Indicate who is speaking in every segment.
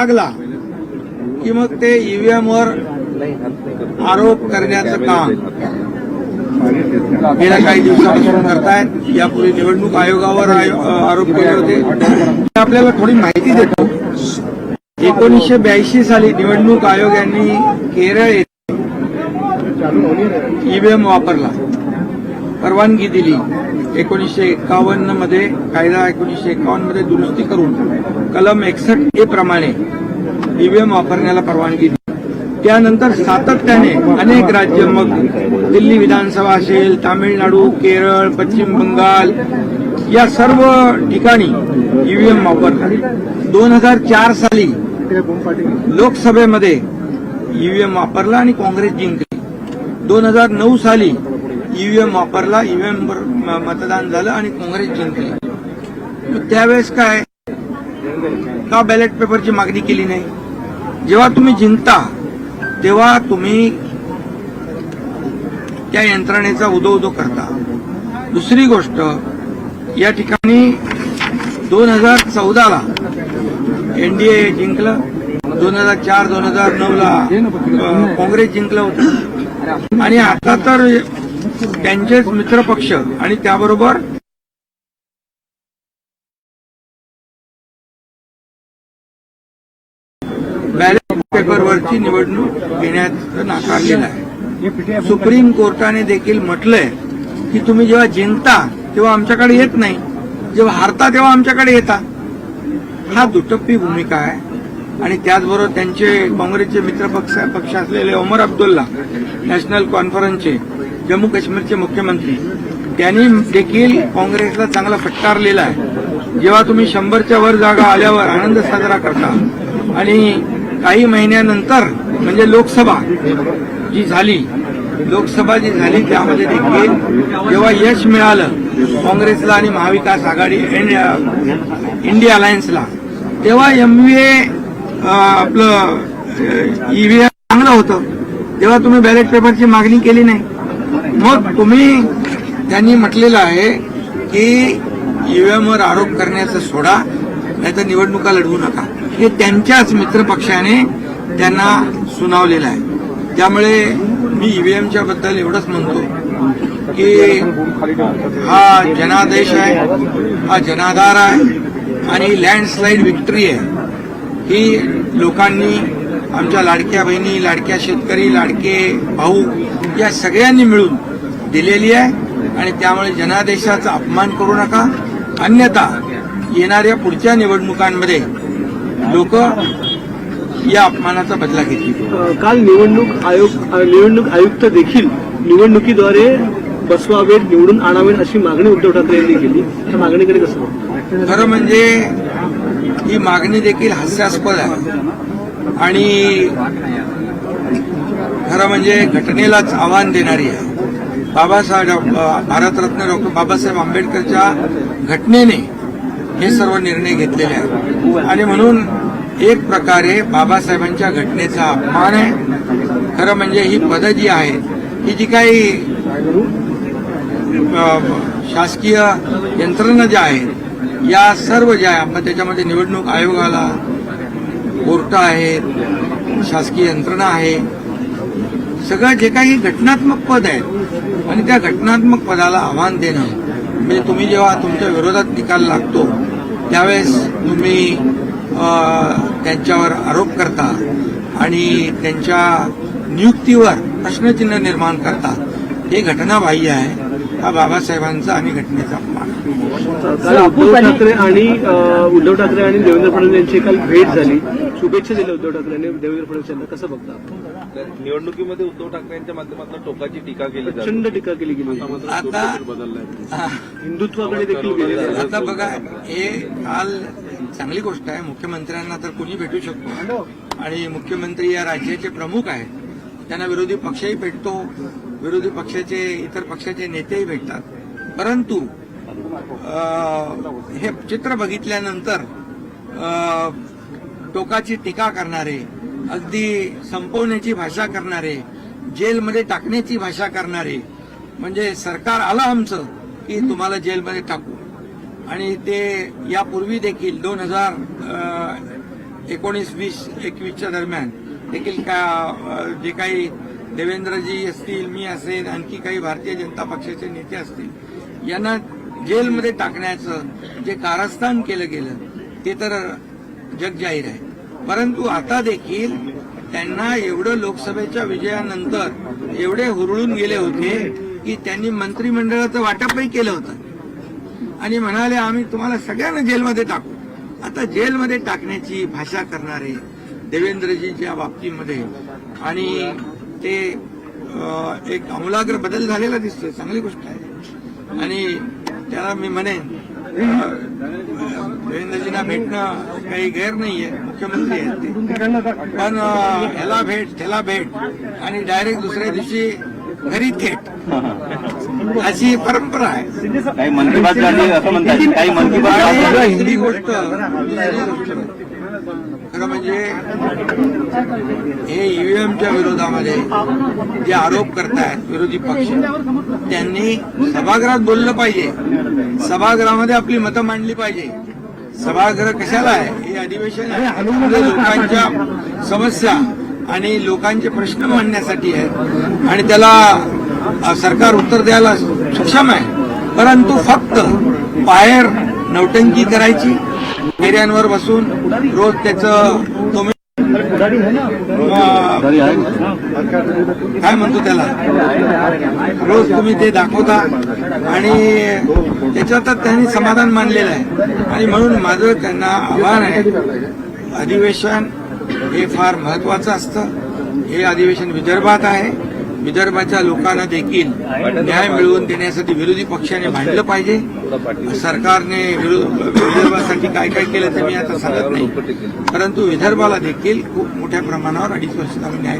Speaker 1: लागला की मग ते ईव्हीएम वर आरोप करण्याचं काम गेल्या काही दिवसापासून करतायत. यापूर्वी निवडणूक आयोगावर आरोप केले होते. आपल्याला थोडी माहिती देतो. एकोणीसशे ब्याऐंशी साली निवडणूक आयोग यांनी केरळ येथे ईव्हीएम वापरला. परवानगी दिली. एकोणीसशे एकावन्नमध्ये कायदा एकोणीसशे एकावन्नमध्ये दुरुस्ती करून कलम एकसष्ट ए प्रमाणे ईव्हीएम वापरण्याला परवानगी दिली. त्यानंतर सातत्याने अनेक राज्य मग दिल्ली विधानसभा असेल तामिळनाडू केरळ पश्चिम बंगाल या सर्व ठिकाणी ईव्हीएम वापरतात. दोन हजार चार साली लोकसभेमध्ये ईव्हीएम वापरला आणि काँग्रेस जिंकली. दोन हजार नऊ साली ईव्हीएम वापरला ईव्हीएमवर मतदान झालं आणि काँग्रेस जिंकली. त्यावेळेस काय? का बॅलेट पेपरची मागणी केली नाही? जेव्हा तुम्ही जिंकता तेव्हा तुम्ही त्या यंत्रणेचा उदो उदो करता. दुसरी गोष्ट या ठिकाणी दोन हजार चौदाला एनडीए जिंकलं दोन हजार चार दोन हजार नऊला काँग्रेस जिंकलं होतं. आणि आता तर त्यांचेच मित्रपक्ष आणि त्याबरोबर बॅलेट पेपरवरची निवडणूक घेण्याचं नाकारलेलं आहे. सुप्रीम कोर्टाने देखील म्हटलंय की तुम्ही जेव्हा जिंकता तेव्हा आमच्याकडे येत नाही. जेव्हा हारता तेव्हा आमच्याकडे येता. हा दुटप्पी भूमिका आहे. आणि त्याचबरोबर त्यांचे काँग्रेसचे मित्र पक्ष पक्ष असलेले ओमर अब्दुल्ला नॅशनल कॉन्फरन्सचे जम्मू काश्मीरचे मुख्यमंत्री त्यांनी देखील काँग्रेसला चांगला फटकारलेला आहे. जेव्हा तुम्ही शंभरच्या वर जागा आल्यावर आनंद साजरा करता आणि काही महिन्यानंतर म्हणजे लोकसभा जी झाली लोकसभा जी झाली त्यामध्ये देखील जेव्हा यश मिळालं काँग्रेसला आणि महाविकास आघाडी इंडिया अलायन्सला तेव्हा एमव्हीए आपलं ईव्हीएम चांगलं होतं. तेव्हा तुम्ही बॅलेट पेपरची मागणी केली नाही. मग तुम्ही त्यांनी म्हटलेलं आहे की ईव्हीएमवर आरोप करण्याचं सोडा नाहीतर निवडणुका लढवू नका. हे त्यांच्याच मित्रपक्षाने त्यांना सुनावलेलं आहे. त्यामुळे मी ईव्हीएमच्या बद्दल एवढंच म्हणतो की हा जनादेश आहे हा जनाधार आहे आणि लँडस्लाईड विक्ट्री आहे. ही लोकांनी आमच्या लाडक्या बहिणी लाडक्या शेतकरी लाडके भाऊ या सगळ्यांनी मिळून दिलेली आहे आणि त्यामुळे जनादेशाचा अपमान करू नका. अन्यथा येणाऱ्या पुढच्या निवडणुकांमध्ये लोक या अपमानाचा बदला घेतील.
Speaker 2: काल निवडणूक आयोग निवडणूक आयुक्त देखील निवडणुकीद्वारे बसवावेत निवडून आणावेत अशी मागणी उद्धव ठाकरे यांनी केली. त्या मागणीकडे कसं?
Speaker 1: खरं म्हणजे ही मागणी देखील हास्यास्पद आहे. आणि खरं म्हणजे घटनेलाच आव्हान देणारी आहे. बाबासाहेब डॉ- भारतरत्न डॉक्टर बाबासाहेब आंबेडकरच्या घटनेने हे सर्व निर्णय घेतलेले आहेत. आणि म्हणून एक प्रकारे बाबासाहेबांच्या घटनेचा अपमान आहे. खरं म्हणजे ही पदं जी आहेत ही जी काही शासकीय यंत्रणा ज्या आहेत या सर्व ज्या आहे आपण त्याच्यामध्ये निवडणूक आयोगाला कोर्ट आहेत शासकीय यंत्रणा आहे सगळं जे काही घटनात्मक पद आहेत आणि त्या घटनात्मक पदाला आव्हान देणं म्हणजे तुम्ही जेव्हा तुमच्या विरोधात निकाल लागतो त्यावेळेस तुम्ही त्यांच्यावर आरोप करता आणि त्यांच्या नियुक्तीवर प्रश्नचिन्ह निर्माण करता. हे घटनाबाह्य आहे. हा बाबासाहेबांचा आणि घटनेचा
Speaker 2: मान. उद्धव ठाकरे आणि उद्धव ठाकरे आणि देवेंद्र फडणवीस यांची काल भेट झाली. शुभेच्छा दिल्या उद्धव ठाकरे आणि देवेंद्र फडणवीस यांना कसं बघता
Speaker 3: निवडणुकीमध्ये उद्धव ठाकरे यांच्या माध्यमातून टोकाची टीका केली
Speaker 2: प्रचंड टीका केली गेली.
Speaker 1: आता.
Speaker 2: हिंदुत्वाकडे देखील आहे.
Speaker 1: आता बघा हे काल चांगली गोष्ट आहे. मुख्यमंत्र्यांना तर कोणी भेटू शकतो. आणि मुख्यमंत्री या राज्याचे प्रमुख आहेत. त्यांना विरोधी पक्षही भेटतो. विरोधी पक्षाचे इतर पक्षाचे नेतेही भेटतात. परंतु हे चित्र बघितल्यानंतर टोकाची टीका करणारे अगदी संपवण्याची भाषा करणारे जेलमध्ये टाकण्याची भाषा करणारे म्हणजे सरकार आलं आमचं की तुम्हाला जेलमध्ये टाकू. आणि ते यापूर्वी देखील दोन हजार एकोणीस वीस एकवीसच्या दरम्यान देखील का जे काही देवेंद्रजी असतील मी असेल आणखी काही भारतीय जनता पक्षाचे नेते असतील यांना जेलमध्ये टाकण्याचं जे कारस्थान केलं गेलं ते तर जगजाहीर आहे. परंतु आता देखील त्यांना एवढं लोकसभेच्या विजयानंतर एवढे हुरळून गेले होते की त्यांनी मंत्रिमंडळाचं वाटपही केलं होतं. आणि म्हणाले आम्ही तुम्हाला सगळ्यांना जेलमध्ये टाकू. आता जेलमध्ये टाकण्याची भाषा करणारे देवेंद्रजींच्या बाबतीमध्ये आणि ते एक आमूलाग्र बदल झालेला दिसतोय चांगली गोष्ट आहे. आणि त्याला मी म्हणेन देवेंद्रजींना भेटणं काही गैर नाहीये मुख्यमंत्री आहेत ते. पण ह्याला भेट त्याला भेट आणि डायरेक्ट दुसऱ्या दिवशी घरी थेट. अशी परंपरा आहे.
Speaker 4: काही मन की बात झाली असं म्हणतात काही मन की बात
Speaker 1: दुसरी गोष्ट खरं म्हणजे हे ईव्हीएमच्या विरोधामध्ये जे आरोप करतायत विरोधी पक्ष त्यांनी सभागृहात बोललं पाहिजे. सभागृहामध्ये आपली मतं मांडली पाहिजे. सभागृह कशाला आहे? हे अधिवेशन आहे. लोकांच्या समस्या आणि लोकांचे प्रश्न मांडण्यासाठी आहे आणि त्याला सरकार उत्तर द्यायला सक्षम आहे. परंतु फक्त बाहेर नौटंकी करायची फेऱ्यांवर बसून रोज त्याचं तुम्ही काय म्हणतो त्याला? रोज तुम्ही ते दाखवता आणि त्याच्यातच त्यांनी समाधान मानलेलं आहे. आणि म्हणून माझं त्यांना आव्हान आहे अधिवेशन हे फार महत्वाचं असतं. हे अधिवेशन विदर्भात आहे. विदर्भाच्या लोकांना देखील न्याय मिळवून देण्यासाठी विरोधी पक्षाने भांडलं पाहिजे. सरकारने विदर्भासाठी काय काय केलं ते मी आता सांगत नाही. परंतु विदर्भाला देखील खूप मोठ्या प्रमाणावर अडीच आम्ही न्याय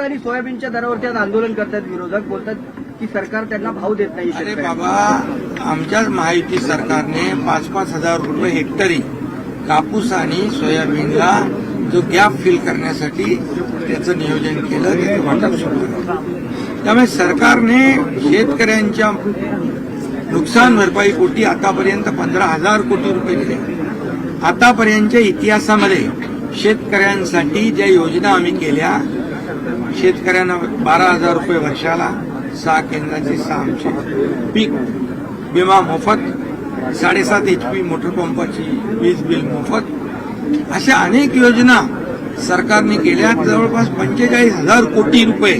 Speaker 5: आणि सोयाबीनच्या दरावरती आज आंदोलन करतात विरोधक. बोलतात की सरकार त्यांना भाव देत नाही
Speaker 1: अरे. बाबा आमच्याच महायुती सरकारने पाच पाच हजार रुपये हेक्टरी कापूस आणि सोयाबीनला जो गॅप फिल करण्यासाठी त्याचं नियोजन केलं त्याचं वाटप सुरू केलं त्यामुळे सरकारने शेतकऱ्यांच्या नुकसान भरपाई कोटी आतापर्यंत पंधरा हजार कोटी रुपये दिले. आतापर्यंतच्या इतिहासामध्ये शेतकऱ्यांसाठी ज्या योजना आम्ही केल्या शेतकऱ्यांना बारा हजार रुपये वर्षाला सहा केंद्राचे सहा आमचे पीक विमा मोफत साडेसात एच पी मोटर पंपाची वीज बिल मोफत अशा अनेक योजना सरकारने केल्या. जवळपास पंचेचाळीस हजार कोटी रुपये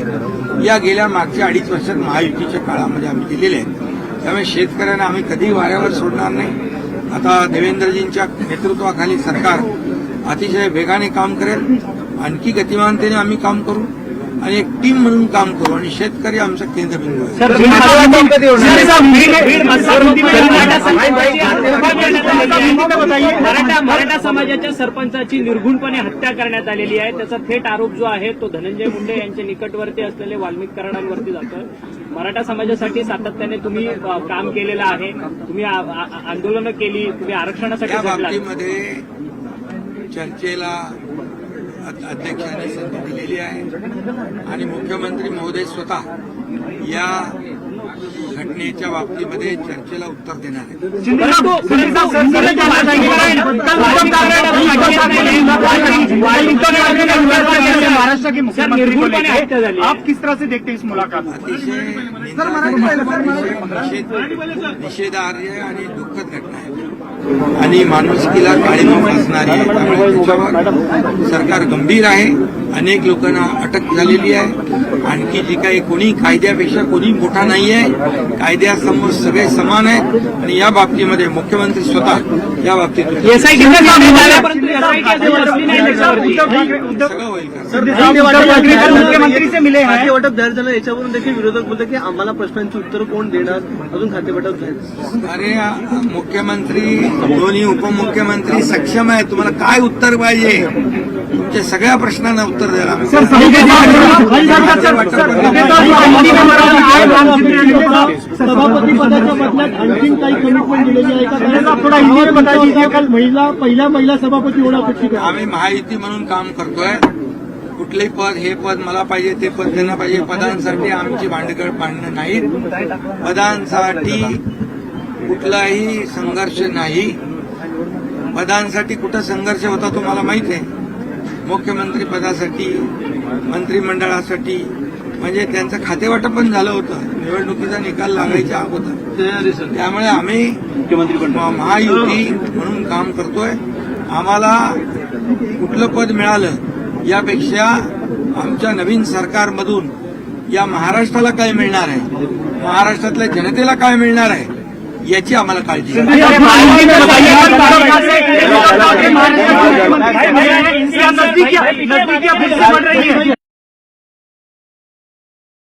Speaker 1: या गेल्या मागच्या अडीच वर्षात महायुतीच्या काळामध्ये आम्ही दिलेले आहेत. त्यामुळे शेतकऱ्यांना आम्ही कधीही वाऱ्यावर सोडणार नाही. आता देवेंद्रजींच्या नेतृत्वाखाली सरकार अतिशय वेगाने काम करेल. आणखी गतिमानतेने आम्ही काम करू. आणि एक टीम म्हणून काम करू आणि शेतकरी आमचा केंद्रबिंदू आहे.
Speaker 6: मराठा समाजाच्या सरपंचाची निर्घुणपणे हत्या करण्यात आलेली आहे. त्याचा थेट आरोप जो आहे तो धनंजय मुंडे यांच्या निकटवर्ती असलेले वाल्मिक कराडांवरती जातोय. मराठा समाजासाठी सातत्याने तुम्ही काम केलेलं आहे. तुम्ही आंदोलनं केली. तुम्ही आरक्षणासाठी.
Speaker 1: बाबतीमध्ये चर्चेला अध्यक्षांनी संधी दिलेली आहे आणि मुख्यमंत्री महोदय स्वतः या घटनेच्या बाबतीमध्ये चर्चेला उत्तर देणार
Speaker 6: आहे.
Speaker 7: आप किस तरह से देखते इस मुलाकात
Speaker 1: अतिशय निषेधार्य आणि दुःखद घटना आहे आणि माणुसकीला काळीमा फासणारी आहे. त्यामुळे त्याच्यावर सरकार गंभीर आहे. अनेक लोकांना अटक झालेली आहे. आणखी जी काही कोणी कायद्यापेक्षा कोणी मोठा नाही आहे कायद्यासमोर सगळे समान आहेत. आणि या बाबतीमध्ये मुख्यमंत्री स्वतः या बाबतीत सगळं होईल
Speaker 7: मुख्यमंत्री हैं।
Speaker 5: जाहीर झालं याच्यावरून देखील विरोधक बोलतात की आम्हाला प्रश्नांची उत्तरं कोण देणार? अजून खातेवाटप जाहीर
Speaker 1: अरे आ- मुख्यमंत्री दोन्ही उपमुख्यमंत्री सक्षम आहे तुम्हाला काय उत्तर पाहिजे तुमच्या सगळ्या प्रश्नांना उत्तर द्यायला आम्ही
Speaker 7: सभापती पदाच्या बदल्यात आणखीन काही कमिटमेंट दिलेली आहे का थोडा हिंदीत बता दीजिए कल महिला पहिला महिला सभापती होणं अपेक्षित आहे
Speaker 1: आम्ही महायुती म्हणून काम करतोय कुठलंही पद हे पद मला पाहिजे ते पद त्यांना पाहिजे पदांसाठी आमची भांडगड भांडणं नाहीत पदांसाठी कुठलाही संघर्ष नाही. पदांसाठी कुठं संघर्ष होता तुम्हाला माहीत आहे. मुख्यमंत्री पदासाठी मंत्रिमंडळासाठी म्हणजे त्यांचं खातेवाटप पण झालं होतं. निवडणुकीचा निकाल लागायच्या अगोदर. त्यामुळे आम्ही महायुती म्हणून काम करतोय. आम्हाला कुठलं पद मिळालं यापेक्षा आमच्या नवीन सरकारमधून या महाराष्ट्राला काय मिळणार आहे? महाराष्ट्रातल्या जनतेला काय मिळणार आहे? याची आम्हाला काळजी आहे